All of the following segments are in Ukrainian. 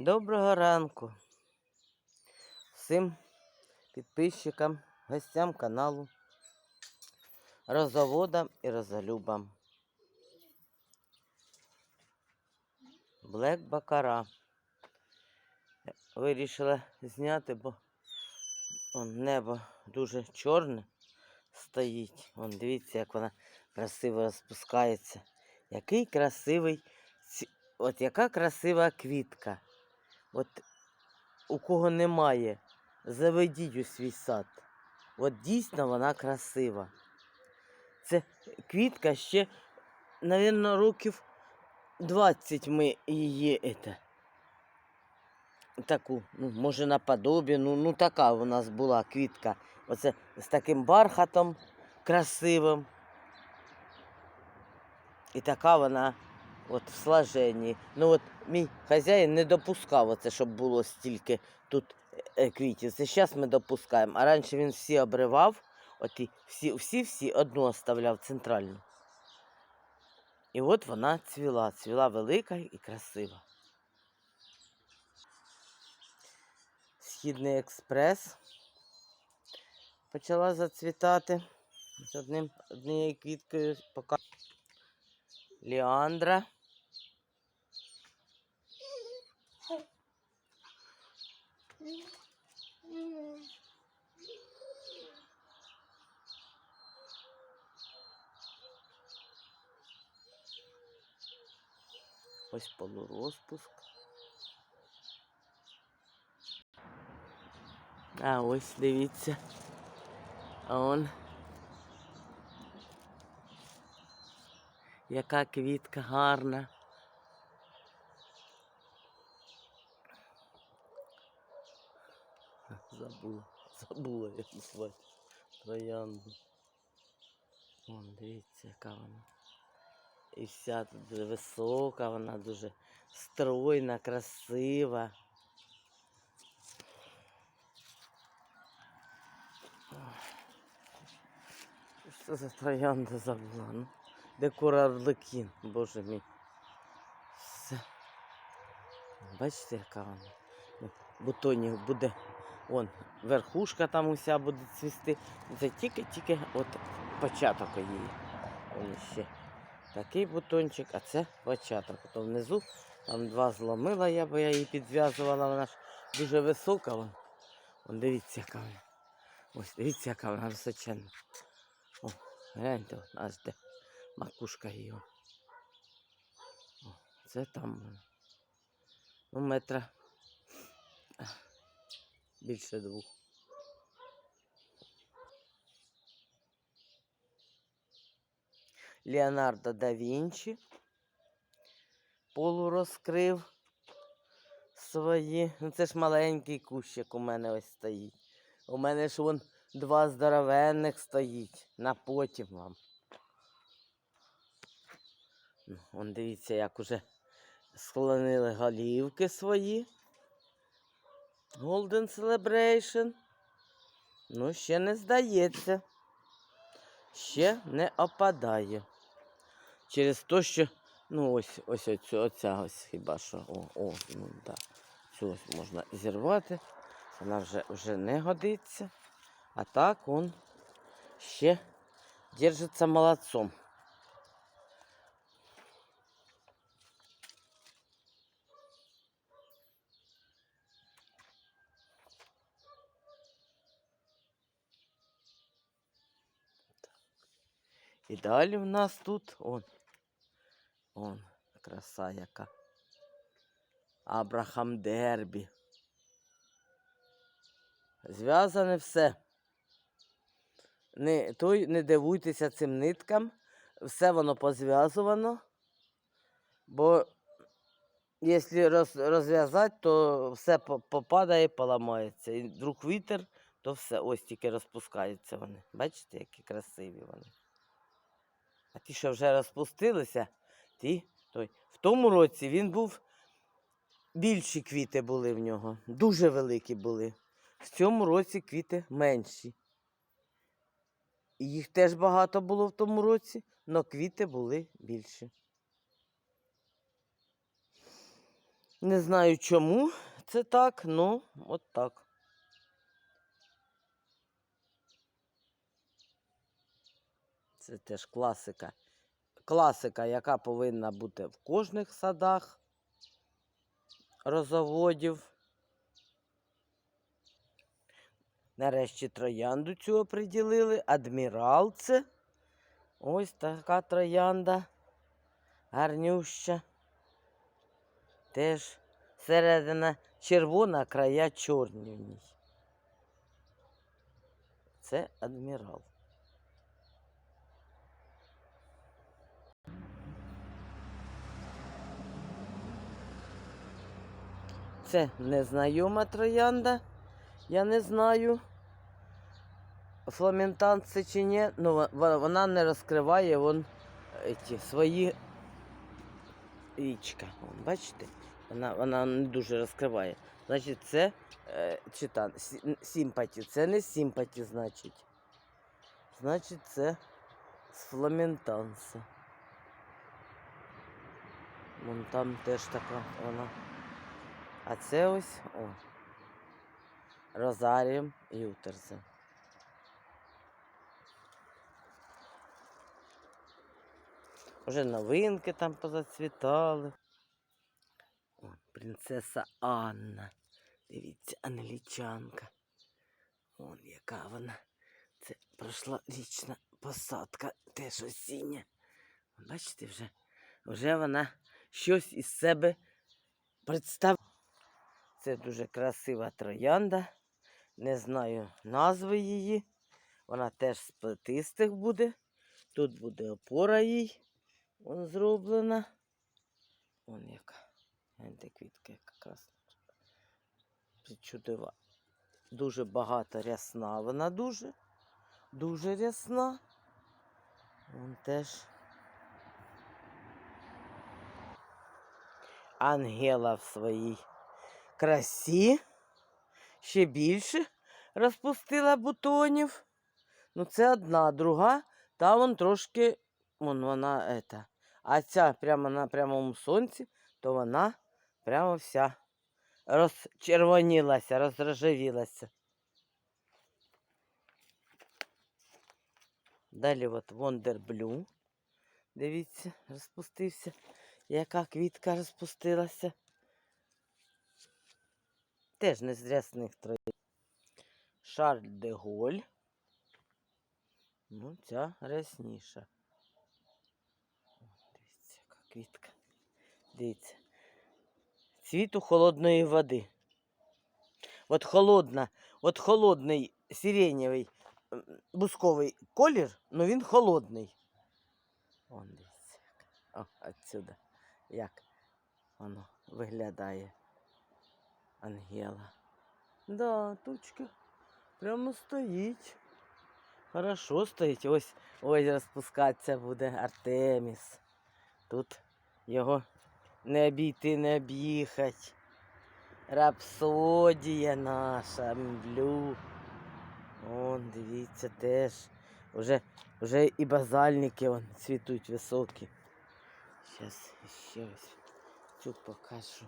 Доброго ранку всім підписчикам, гостям каналу, розоводам і розолюбам. Блек Бакара. Вирішила зняти, бо он, небо дуже чорне стоїть. Вон, дивіться, як вона красиво розпускається. Який красивий, от яка красива квітка. От у кого немає, заведіть у свій сад. От дійсно вона красива. Це квітка ще, мабуть, років 20 ми її ете, таку, ну, може, наподобі, ну, ну така у нас була квітка. Оце з таким бархатом красивим. І така вона от в сложенні. Ну от мій хазяїн не допускав оце, щоб було стільки тут е, квітів. Це зараз ми допускаємо. А раніше він всі обривав, от і всі, всі, всі одну оставляв центральну. І от вона цвіла, цвіла велика і красива. Східний експрес почала зацвітати. З одним, однією квіткою поки Ліандра. Ось полурозпуск. А ось дивіться. А он. Яка квітка гарна. Забула, забула, як назвати троянду. Вон, дивіться, яка вона. І вся тут дуже висока, вона дуже стройна, красива. Що за троянда забула? Ну, декор Арлекін, боже мій. Все. Бачите, яка вона? Бутонів буде. Вон, верхушка там уся буде цвісти. Це тільки-тільки от початок її. Вон ще такий бутончик, а це початок. Ото внизу там два зломила я, бо я її підв'язувала, вона ж дуже висока. Вон, вон дивіться, яка вона. Ось дивіться, яка вона височенна. О, гляньте, аж де макушка її. О, це там. Ну, метра більше двох. Леонардо да Вінчі полурозкрив свої. Ну це ж маленький кущик у мене ось стоїть. У мене ж вон два здоровенних стоїть. На потім вам. Ну, Вон дивіться, як уже склонили голівки свої. Golden Celebration. Ну, ще не здається. Ще не опадає. Через те, що. Ну, ось ось оцю, оця ось хіба що. О, о, ну да. Цю ось можна зірвати. Вона вже, вже не годиться. А так он ще держиться молодцом. І далі в нас тут он. Он, краса яка. Абрахам Дербі. Зв'язане все. Не, той, не дивуйтеся цим ниткам. Все воно позв'язувано. Бо якщо роз, розв'язати, то все попадає, поламається. І вдруг вітер, то все ось тільки розпускаються вони. Бачите, які красиві вони. А ті, що вже розпустилися, ті, той. В тому році він був, більші квіти були в нього, дуже великі були. В цьому році квіти менші. І їх теж багато було в тому році, але квіти були більші. Не знаю чому це так, ну от так. Це теж класика. Класика, яка повинна бути в кожних садах розоводів. Нарешті троянду цю оприділили. Адмірал це. Ось така троянда. Гарнюща. Теж середина червона, края чорні. Це адмірал. Це незнайома троянда. Я не знаю. Фламентан це чи ні, ну во- во- вона не розкриває вон ті, свої річка. Вон, бачите? Вона, вона не дуже розкриває. Значить, це е, чи сімпаті. Це не сімпаті, значить. Значить, це з фламентанса. Вон там теж така вона. А це ось о. Розарієм Ютерсен. Уже новинки там позацвітали. О, принцеса Анна. Дивіться, англічанка. Вон яка вона. Це прошлорічна посадка, теж осіння. Бачите, вже, вже вона щось із себе представляє. Це дуже красива троянда. Не знаю назви її. Вона теж з плетистих буде. Тут буде опора їй. Вон зроблена. Вон яка. Гляньте, квітка яка красна. Причудова. Дуже багато рясна. Вона дуже. Дуже рясна. Вон теж. Ангела в своїй красі. Ще більше розпустила бутонів. Ну, це одна, друга. Та вон трошки, вон вона ета. А ця прямо на прямому сонці, то вона прямо вся розчервонілася, розрожевілася. Далі от Blue. Дивіться, розпустився. Яка квітка розпустилася. Теж не з рясних троїв. Шарль де Голь. Ну, ця рясніша. Дивіться, яка квітка. Дивіться. Цвіту холодної води. От холодна, от холодний сиренєвий бусковий колір, ну він холодний. Вон дивіться. О, отсюда. Як воно виглядає. Ангела. Да, тучка прямо стоїть. Хорошо стоїть. Ось ось розпускатися буде Артеміс. Тут його не обійти, не об'їхати. Рапсодія наша, мблю. Вон, дивіться, теж. Уже, уже і базальники вон, цвітуть високі. Зараз ще ось цю покажу.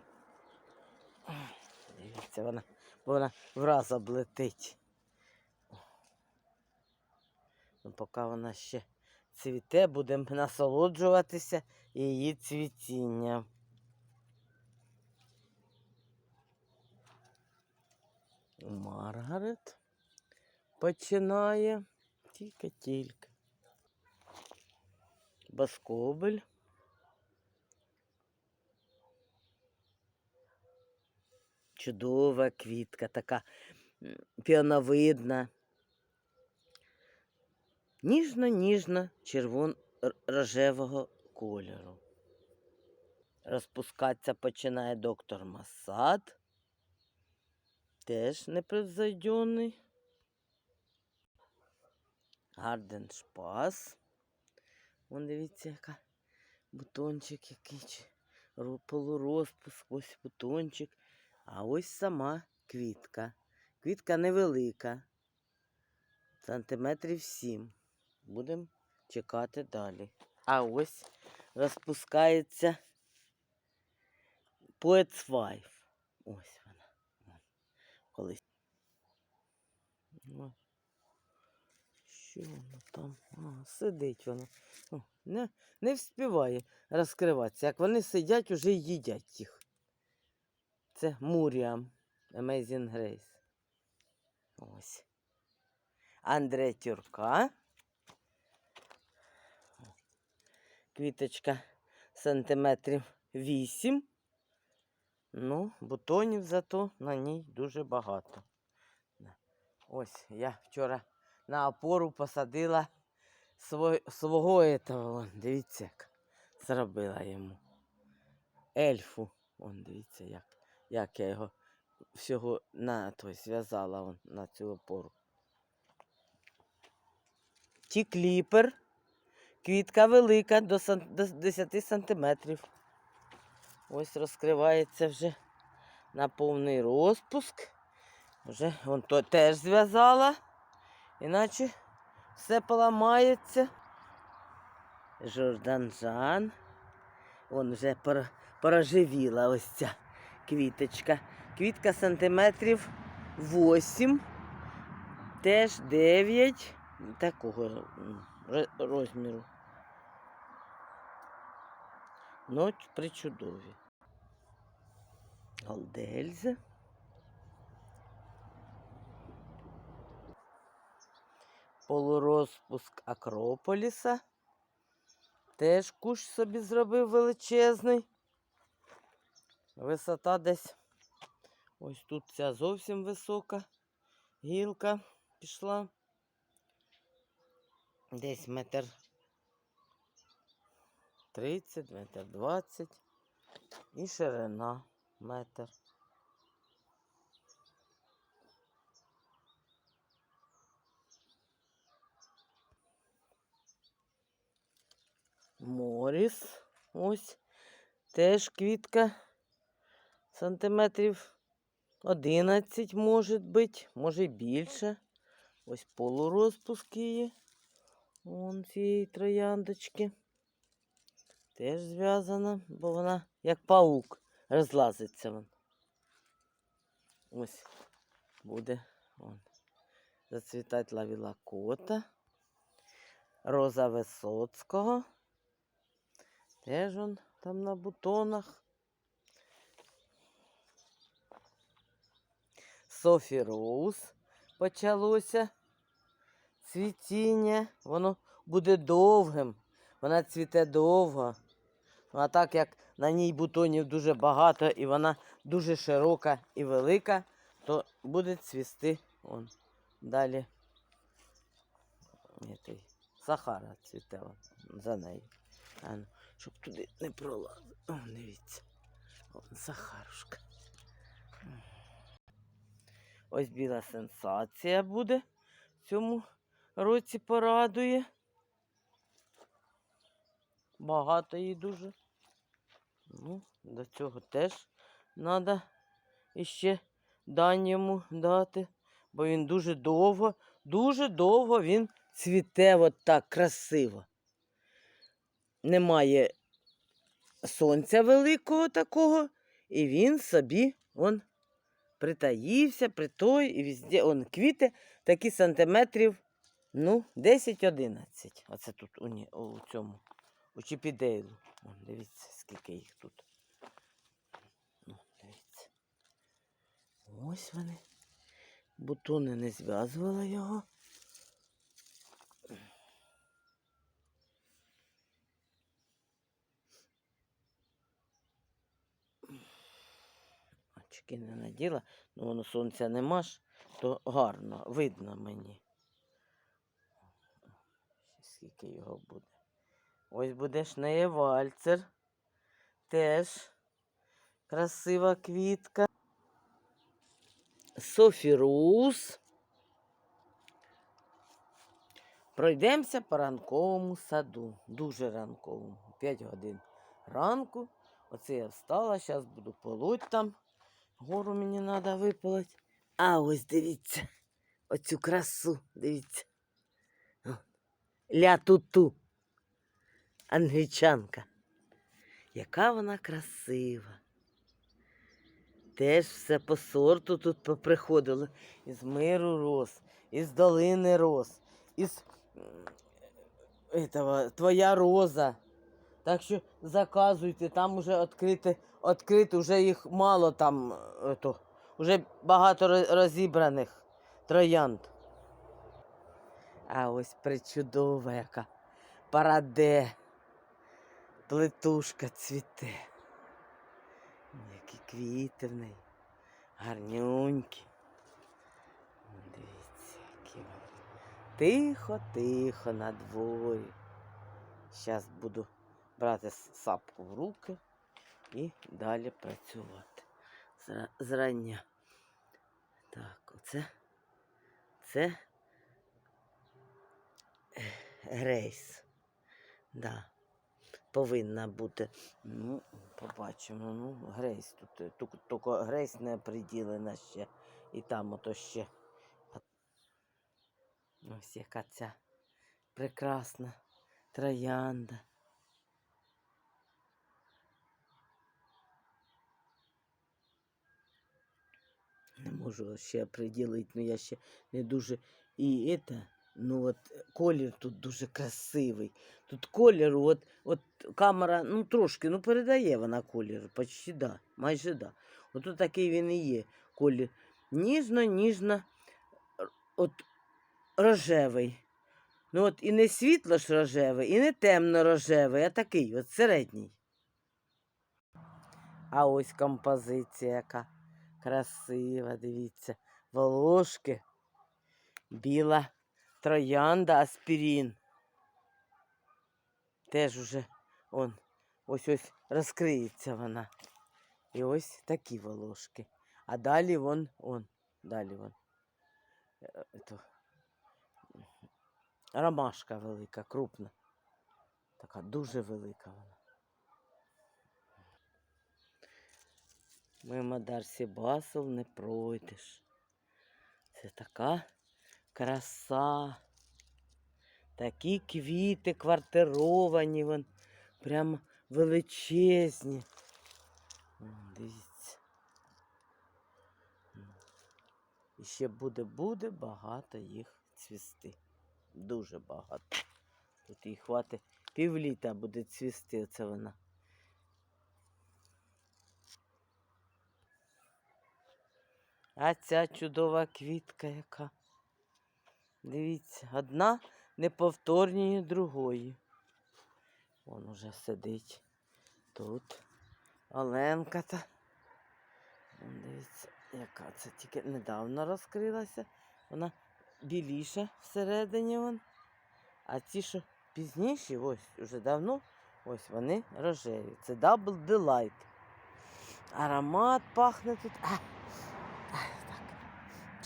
Дивіться, вона, вона враз облетить. Ну, поки вона ще цвіте, будемо насолоджуватися її цвітінням. Маргарет починає тільки-тільки. Баскобель. Чудова квітка, така піоновидна. Ніжно-ніжно червон рожевого кольору. Розпускатися починає доктор Масад. Теж непревзойдений. Гарден Шпас. Вон дивіться, яка бутончик який. Полурозпуск, ось бутончик. А ось сама квітка. Квітка невелика. Сантиметрів сім. Будемо чекати далі. А ось розпускається 5. Ось вона. Колись. Що воно там? А, сидить воно. Не, не вспіває розкриватися. Як вони сидять, уже їдять їх. Це Муріам. Amazing Grace. Ось. Андре Тюрка. Квіточка сантиметрів 8. Ну, бутонів зато на ній дуже багато. Ось я вчора на опору посадила свого этого. Дивіться, як зробила йому. Ельфу. Вон, дивіться, як, як я його всього на той зв'язала на цю опору. Ті кліпер. Квітка велика до, 10 сантиметрів. Ось розкривається вже на повний розпуск. Вже вон то теж зв'язала, іначе все поламається. Жорданжан. Вон вже пор- порожевіла ось ця квіточка. Квітка сантиметрів 8, теж 9 такого розміру. Ну, причудові. Голдельзе. Полурозпуск Акрополіса. Теж кущ собі зробив величезний. Висота десь. Ось тут ця зовсім висока гілка пішла. Десь метр 30, метр 20 і ширина метр. Моріс. Ось теж квітка сантиметрів 11, може бути, може більше. Ось полурозпуск її. Вон цієї трояндочки. Теж зв'язана, бо вона як паук розлазиться. Вон. Ось буде вон, зацвітати лавіла кота. Роза Висоцького. Теж он там на бутонах. Софі Роуз почалося цвітіння. Воно буде довгим. Вона цвіте довго. А так як на ній бутонів дуже багато і вона дуже широка і велика, то буде цвісти он далі. Сахара цвіте вон, за нею. Щоб туди не пролазив. О, дивіться. Сахарушка. Ось біла сенсація буде в цьому році порадує. Багато її дуже. Ну, до цього теж треба іще дань йому дати, бо він дуже довго, дуже довго він цвіте от так красиво. Немає сонця великого такого, і він собі он притаївся, притой, і везде он квіти такі сантиметрів, ну, 10-11. Оце тут у, у цьому, у Чіпідейлу. Вон, дивіться, скільки їх тут. Ну, дивіться. Ось вони. Бутони не зв'язувала його. Очки не наділа, ну воно сонця нема ж, то гарно, видно мені. Скільки його буде. Ось буде шнеє вальцер. Теж красива квітка. Софірус. Пройдемося по ранковому саду. Дуже ранковому. 5 годин ранку. Оце я встала, зараз буду полоть там. Гору мені треба випалити. А ось дивіться. Оцю красу, дивіться. О, Ля-ту-ту. Англічанка. Яка вона красива. Теж все по сорту тут поприходило. Із миру роз, із долини роз, із этого, твоя роза. Так що заказуйте, там уже відкрите, відкрито, вже їх мало там, ето, вже багато розібраних троянд. А ось причудова яка. Параде. Плетушка цвіте. Які квіти в неї. Гарнюнькі. Дивіться, які вони. Тихо, тихо на дворі. Зараз буду брати сапку в руки і далі працювати. Зрання. Так, оце. Це е, грейс. Да. Повинна бути. Ну, побачимо. Ну, грейс тут. е, тук- Тільки грейс не приділена ще. І там ото ще. Ось яка ця прекрасна троянда. Не можу ще приділити, ну я ще не дуже. І це, ну от колір тут дуже красивий. Тут колір, от, от камера, ну трошки, ну передає вона колір, почти да, майже да. От тут такий він і є колір. Ніжно, ніжно, от рожевий. Ну от і не світло ж рожевий, і не темно рожевий, а такий, от середній. А ось композиція яка красива, дивіться. Волошки, біла троянда, аспірін. Теж уже он, ось ось розкриється вона. І ось такі волошки. А далі вон, он, далі вон. е, ето, Ромашка велика, крупна. Така дуже велика вона. Мимо Дарсі Басов не пройдеш. Це така краса. Такі квіти квартировані, вон, прямо величезні. Дивіться. І ще буде, буде багато їх цвісти. Дуже багато. Тут їй хватить півліта буде цвісти, оце вона. А ця чудова квітка яка. Дивіться, одна неповторніє другої. Вон уже сидить тут. Оленка та. Дивіться, яка це тільки недавно розкрилася. Вона біліша всередині вон. А ті, що пізніші, ось уже давно, ось вони рожеві. Це Double Delight. Аромат пахне тут. А, так.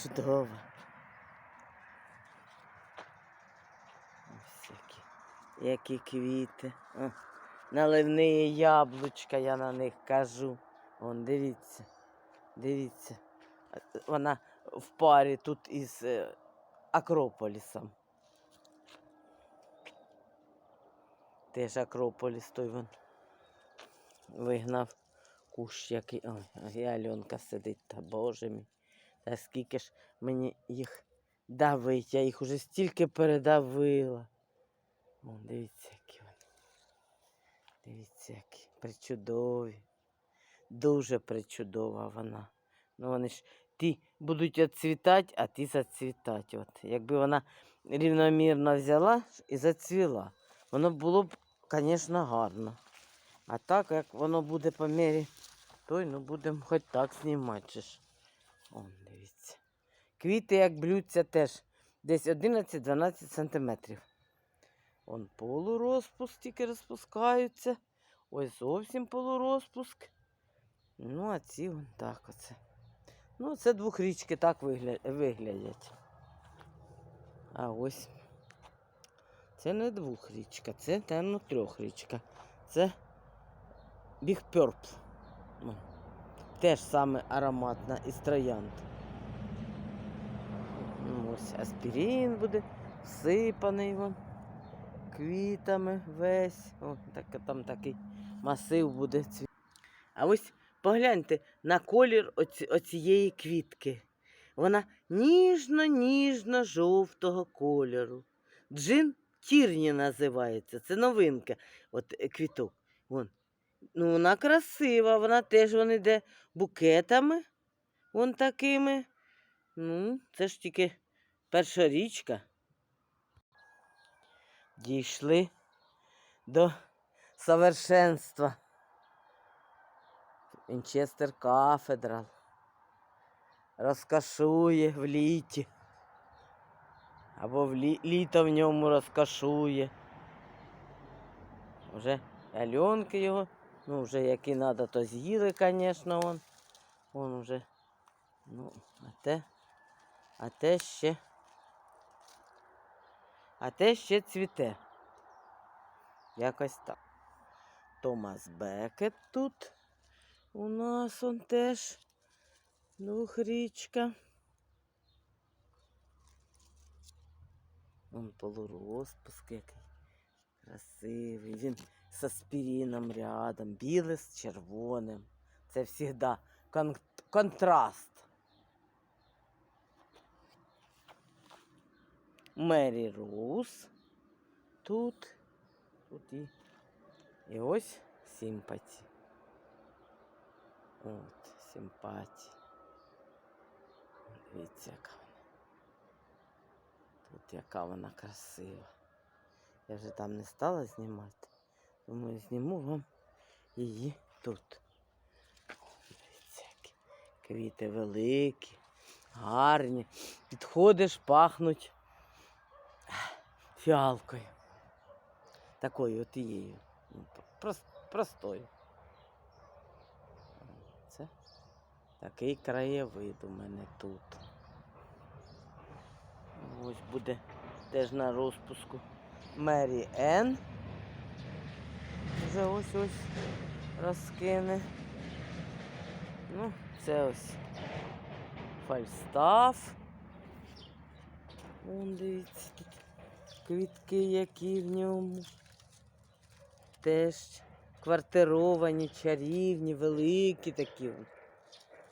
Чудово. Ось які, які квіти. Наливні яблучка, я на них кажу. Вон, дивіться. Дивіться. Вона в парі тут із е, Акрополісом. Теж Акрополіс той вон вигнав кущ який. Ой, і Альонка сидить, та боже мій. Та скільки ж мені їх давить, я їх уже стільки передавила. Вон, дивіться, які вони. Дивіться, які причудові. Дуже причудова вона. Ну вони ж ті будуть відцвітати, а ті зацвітати. От. Якби вона рівномірно взяла і зацвіла, воно було б, звісно, гарно. А так, як воно буде по мірі той, ну будемо хоч так знімати. же ж. Дивіться. Квіти, як блються, теж десь 11-12 сантиметрів. Он полурозпуск тільки розпускаються. Ось зовсім полурозпуск. Ну, а ці вон так оце. Ну, це двохрічки так вигля... виглядять. А ось. Це не двохрічка, це темно трьохрічка. Це Purple. Ну, Теж саме ароматна із троянд. Ну, ось аспірин буде всипаний вон квітами весь. О, так, там такий масив буде. А ось погляньте на колір оці, оцієї квітки. Вона ніжно-ніжно жовтого кольору. Джин тірні називається. Це новинка. От е, квіток. Вон. Ну, вона красива, вона теж вон іде букетами. Вон такими. Ну, це ж тільки перша річка. Дійшли до совершенства. Вінчестер кафедрал. Розкашує в літі. Або в лі... літо в ньому розкашує. Вже Альонки його, ну вже які треба, то з'їли, звісно, он. Он вже. Ну, а те, а те ще. А те ще цвіте. Якось так. Томас Бекет тут. У нас он теж двохрічка. Он полурозпуск який. Красивий. Він з аспірином рядом. Біле з червоним. Це завжди кон- контраст. Мері Роуз. Тут. Тут і. І ось симпаті. От, симпаті. Дивіться, яка вона. Тут яка вона красива. Я вже там не стала знімати. Думаю, зніму вам її тут. Квіти великі, гарні. Підходиш, пахнуть фіалкою. Такою от тією. Ну, простою. Це такий краєвид у мене тут. Ось буде теж на розпуску. Мері Енн. Вже ось ось розкине. Ну, це ось фальстаф. Вон дивіться, тут квітки, які в ньому. Теж квартировані, чарівні, великі такі.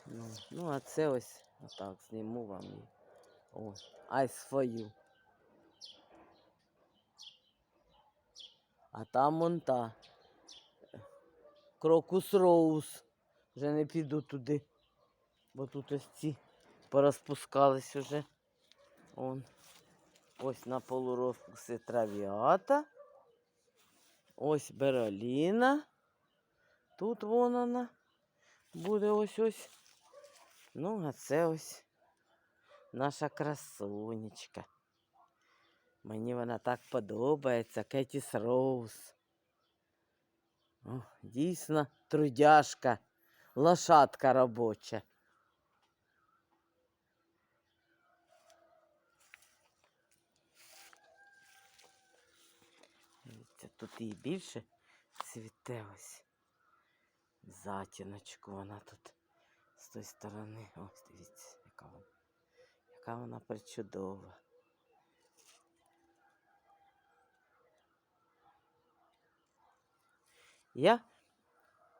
Ну, ну а це ось отак зніму вам. Ось, ай свою. А там вон та. Крокус Роуз. Вже не піду туди. Бо тут ось ці порозпускались уже. Он. Ось на полурозпуси травіата. Ось Бероліна. Тут вон вона. Буде ось ось. Ну, а це ось наша красунечка. Мені вона так подобається, Кетіс Роуз. О, дійсно трудяшка, лошадка робоча. Дивіться, тут і більше цвіте ось. Затіночку вона тут з тої сторони. Ось дивіться, яка вона. Яка вона причудова. Я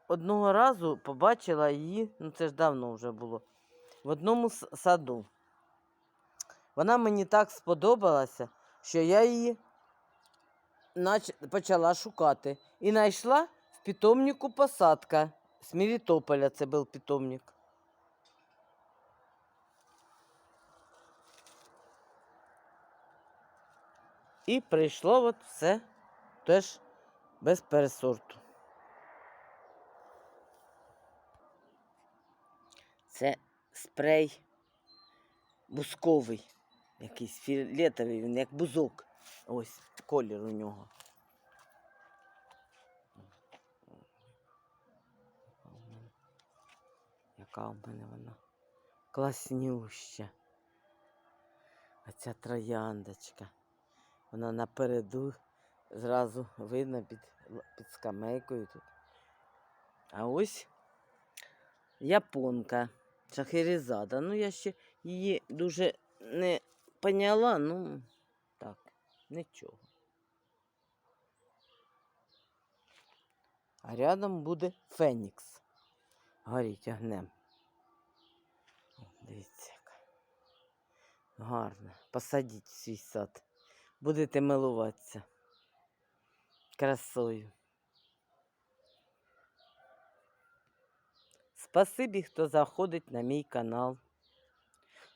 одного разу побачила її, ну це ж давно вже було, в одному саду. Вона мені так сподобалася, що я її почала шукати. І знайшла в питомнику посадка. З Мелітополя це був питомник. І прийшло от все теж без пересорту. Це спрей бусковий, якийсь фіолетовий, він як бузок. Ось колір у нього. Яка у мене вона класнюща. А ця трояндочка. Вона напереду зразу видно під, під скамейкою тут. А ось японка Шахерезада. Ну, я ще її дуже не поняла, ну так, нічого. А рядом буде Фенікс. горіть огнем. Дивіться, яка. Гарно. Посадіть свій сад. Будете милуватися. Красою. Спасибі, хто заходить на мій канал,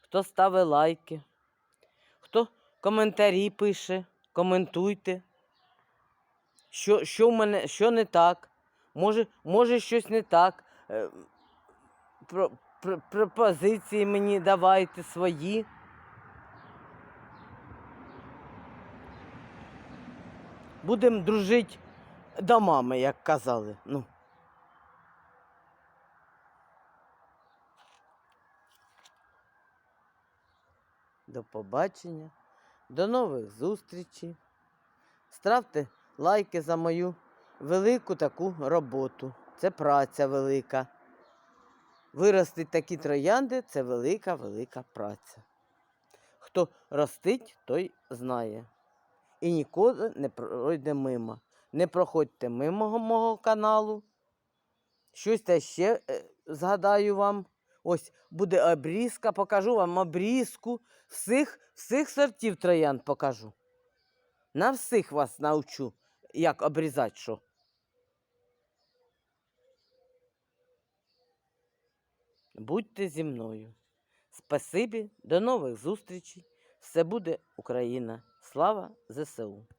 хто ставить лайки, хто коментарі пише, коментуйте. Що, що в мене, що не так? Може, може щось не так. Е, Про, про, пропозиції мені давайте свої. Будемо дружити домами, як казали. Ну. До побачення, до нових зустрічей. Ставте лайки за мою велику таку роботу. Це праця велика. Виростить такі троянди це велика, велика праця. Хто ростить, той знає. І ніколи не пройде мимо. Не проходьте мимо мого каналу. Щось та ще е, згадаю вам. Ось буде обрізка, покажу вам обрізку. Всіх, всіх сортів троянд покажу. На всіх вас навчу, як обрізати що. Будьте зі мною. Спасибі, до нових зустрічей. Все буде Україна. Слава ЗСУ!